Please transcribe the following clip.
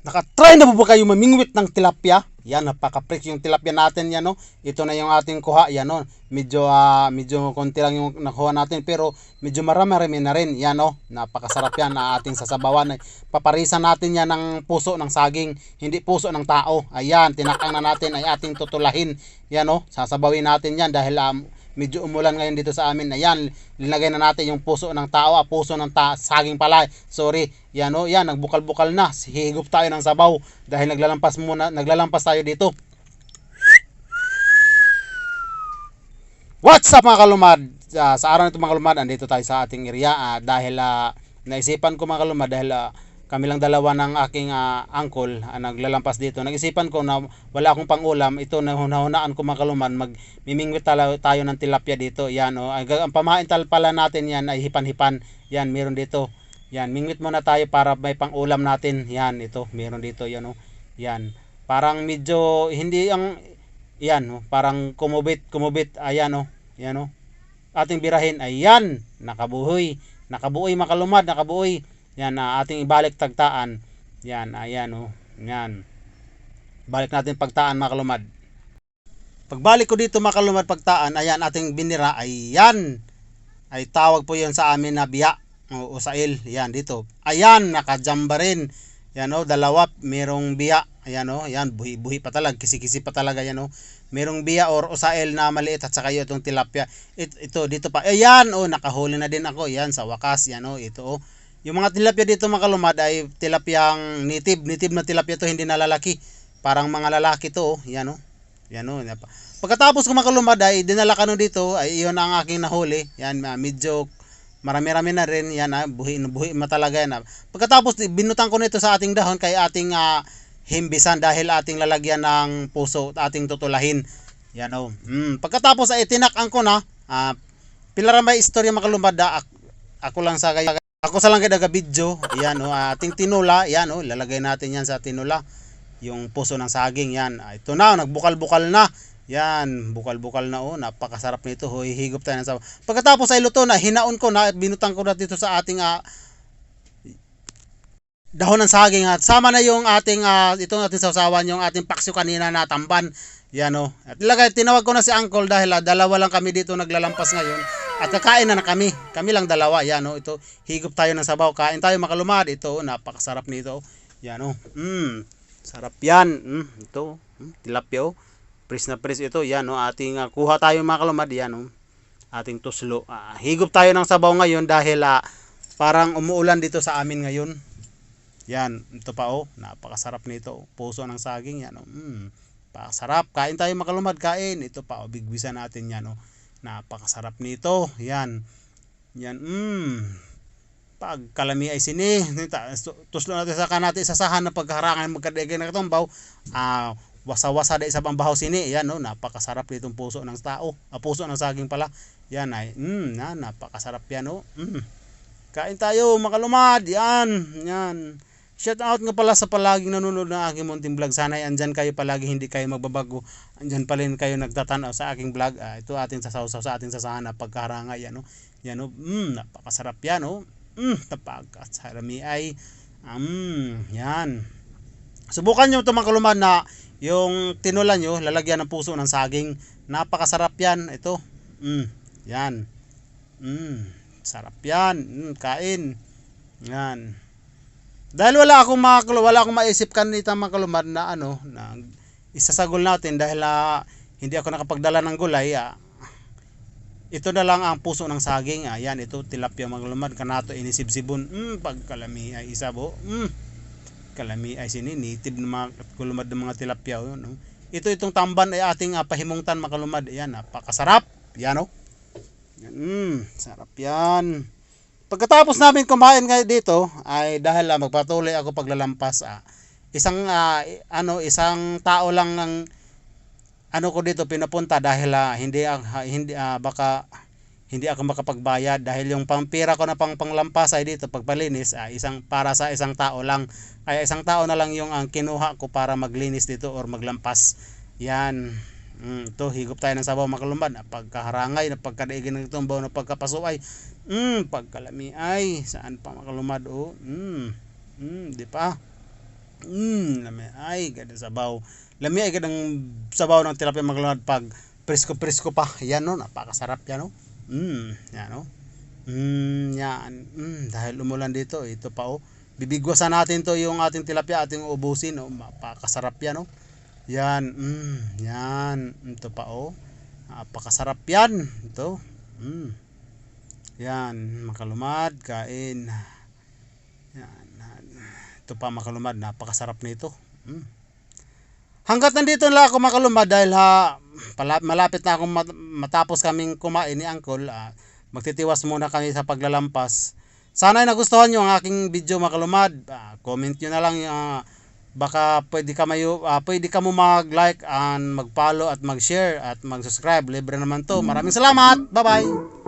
Nakatry na po ba kayo mamingwit ng tilapia? Yan, napaka-fresh yung tilapia natin yan, no? Ito na yung ating kuha, yan, no? Medyo, ah, medyo konti lang yung nakuha natin, pero medyo marami-rami na rin, yan, no? Napakasarap yan na ating sasabawan. Paparisan natin yan ng puso ng saging, hindi puso ng tao. Ayan, tinakang na natin ay ating tutulahin. Yan, no? Sasabawin natin yan dahil um, medyo umulan ngayon dito sa amin. Ayan, linagay na natin yung puso ng tao, ah, puso ng ta saging pala. Sorry. Yan oh, yan nagbukal-bukal na. Higop tayo ng sabaw dahil naglalampas muna, naglalampas tayo dito. What's up mga kalumad? Ah, sa araw nito mga kalumad, andito tayo sa ating area ah, dahil ah, naisipan ko mga kalumad dahil ah, kami lang dalawa ng aking ah, uncle ah, naglalampas dito. Nag-isipan ko na wala akong pangulam. Ito na hunahunaan ko mga kaluman. Magmimingwit tala, tayo ng tilapia dito. Yan oh. Ang, ang pala natin yan ay hipan-hipan. Yan meron dito. Yan, mingwit muna tayo para may pangulam natin. Yan, ito, meron dito, yan oh. Yan. Parang medyo hindi ang yan, oh, parang kumubit, kumubit. Ayan oh. Yan oh. Ating birahin. Ayan, nakabuhoy. Nakabuoy makalumad, nakabuoy. Yan na ating ibalik tagtaan. Yan, ayan oh. Yan. Balik natin pagtaan mga kalumad. Pagbalik ko dito mga kalumad pagtaan, ayan ating binira. Ayan. Ay tawag po 'yon sa amin na biya o usail. Yan dito. Ayan, nakajamba rin. Yan oh, dalawa, merong biya. Ayan oh, yan buhi-buhi pa talaga, kisi-kisi pa talaga yan oh. Merong biya or usail na maliit at saka itong tilapia. It, ito dito pa. Ayan oh, nakahuli na din ako. Yan sa wakas, yan oh, ito oh. Yung mga tilapia dito mga kalumad ay tilapiyang native. Native na tilapia to, hindi na lalaki. Parang mga lalaki to, oh. yan oh. Yan oh. Pagkatapos ko mga kalumad ay dinala ka dito, ay iyon ang aking nahuli. Yan, ah, medyo marami-rami na rin. Yan ah, buhi, buhi ma talaga yan ah. Pagkatapos binutan ko nito sa ating dahon kay ating ah, himbisan dahil ating lalagyan ng puso, ating tutulahin. Yan oh. Mm. Pagkatapos ay tinakang ko na, ah, pilara may istorya mga kalumad ah, ak- ako lang sa kaya ako sa lang kaya video. Yan oh, ating tinula, yan oh, lalagay natin yan sa tinula. Yung puso ng saging yan. Ah, ito na, nagbukal-bukal na. Yan, bukal-bukal na oh, napakasarap nito. Hoy, higop tayo ng sabaw. Pagkatapos ay luto na, hinaon ko na at binutang ko na dito sa ating ah, dahon ng saging at sama na yung ating ah, itong ating sausawan yung ating paksyo kanina na tamban. Yan oh. At ilagay, tinawag ko na si Uncle dahil ah, dalawa lang kami dito naglalampas ngayon. At kakain na na kami. Kami lang dalawa. Yan oh. Ito, higop tayo ng sabaw. Kain tayo makalumad. Ito, oh, napakasarap nito. Yan oh. Mm, sarap yan. Mm, ito, mm, tilapia oh. Pres na pres ito. Yan oh. Ating ah, kuha tayo makalumad. Yan oh. Ating tuslo. Ah, higop tayo ng sabaw ngayon dahil ah, parang umuulan dito sa amin ngayon. Yan, ito pa oh, napakasarap nito. Puso ng saging yan oh. Mm, napakasarap. Kain tayo makalumad, kain. Ito pa oh, bigbisan natin yan oh. Napakasarap nito. Yan. Yan, mm. Pag kalami ay sini, tuslo natin sa kanati sa sahan na pagkaharangan magkadigay na katumbaw. Ah, wasa-wasa da isa pang bahaw sini. Yan no, napakasarap nitong puso ng tao. Ah, puso ng saging pala. Yan ay, mm, na, napakasarap yan oh. Mm. Kain tayo, makalumad. Yan, yan. Shout out nga pala sa palaging nanonood ng aking munting vlog. Sana ay andyan kayo palagi, hindi kayo magbabago. Andyan pa rin kayo nagtatanaw sa aking vlog. Ah, ito ating sasawsaw sa ating sasahan na pagkaranga. Yan, oh. Yan, oh. Mm, napakasarap yan, oh. Mm, napakasarami ay. Um, yan. Subukan nyo ito mga na yung tinulan nyo, lalagyan ng puso ng saging. Napakasarap yan. Ito. Mm, yan. Mm, sarap yan. Mm, kain. Yan. Dahil wala akong mga wala akong maisip kanita mga kalumad na ano na isasagol natin dahil ah, hindi ako nakapagdala ng gulay ah, ito na lang ang puso ng saging ayan ito tilapia mga kalumad kanato inisibsibon. Mm, pagkalami ay isabo mm, kalami ay sini native na mga kalumad ng mga tilapia oh, no? ito itong tamban ay ating ah, pahimungtan mga kalumad ayan napakasarap. Yan oh. Mm, sarap yan Pagkatapos namin kumain ngayon dito ay dahil uh, magpatuloy ako paglalampas ah, isang ah, ano isang tao lang ang ano ko dito pinapunta dahil ah, hindi ah, hindi ah, baka hindi ako makapagbayad dahil yung pampira ko na pang panglampas ay dito pagpalinis ay isang para sa isang tao lang. Kaya isang tao na lang yung ang kinuha ko para maglinis dito or maglampas. Yan Mm, ito, higop tayo ng sabaw makalumban. Pagkaharangay, na pagkadaigin ng tumbaw, na pagkapasuay. Mm, pagkalami ay, saan pa makalumad oh. Mm, mm, di pa. Mm, lami. Ay, ganda sabaw. Lami ay gadang sabaw ng tilapia maglunad pag presko-presko pa. Yan no, napakasarap yan no. Mm, yan no. Mm, yan. Mm, dahil umulan dito, ito pa oh. Bibigwasan natin to yung ating tilapia, ating ubusin oh. Napakasarap yan oh. Yan, mm, yan. Ito pa oh. Napakasarap yan. Ito. Mm. Yan, makalumad, kain. Yan. Ito pa makalumad, napakasarap nito. Mm. Hanggat nandito lang ako makalumad dahil ha, malapit na akong mat- matapos kaming kumain ni Uncle, ah, magtitiwas muna kami sa paglalampas. Sana ay nagustuhan nyo ang aking video makalumad. Ah, comment nyo na lang ah, baka pwede ka mayo, ah, pwede ka mo mag-like and mag-follow at mag-share at mag-subscribe. Libre naman to. Maraming salamat. Bye-bye.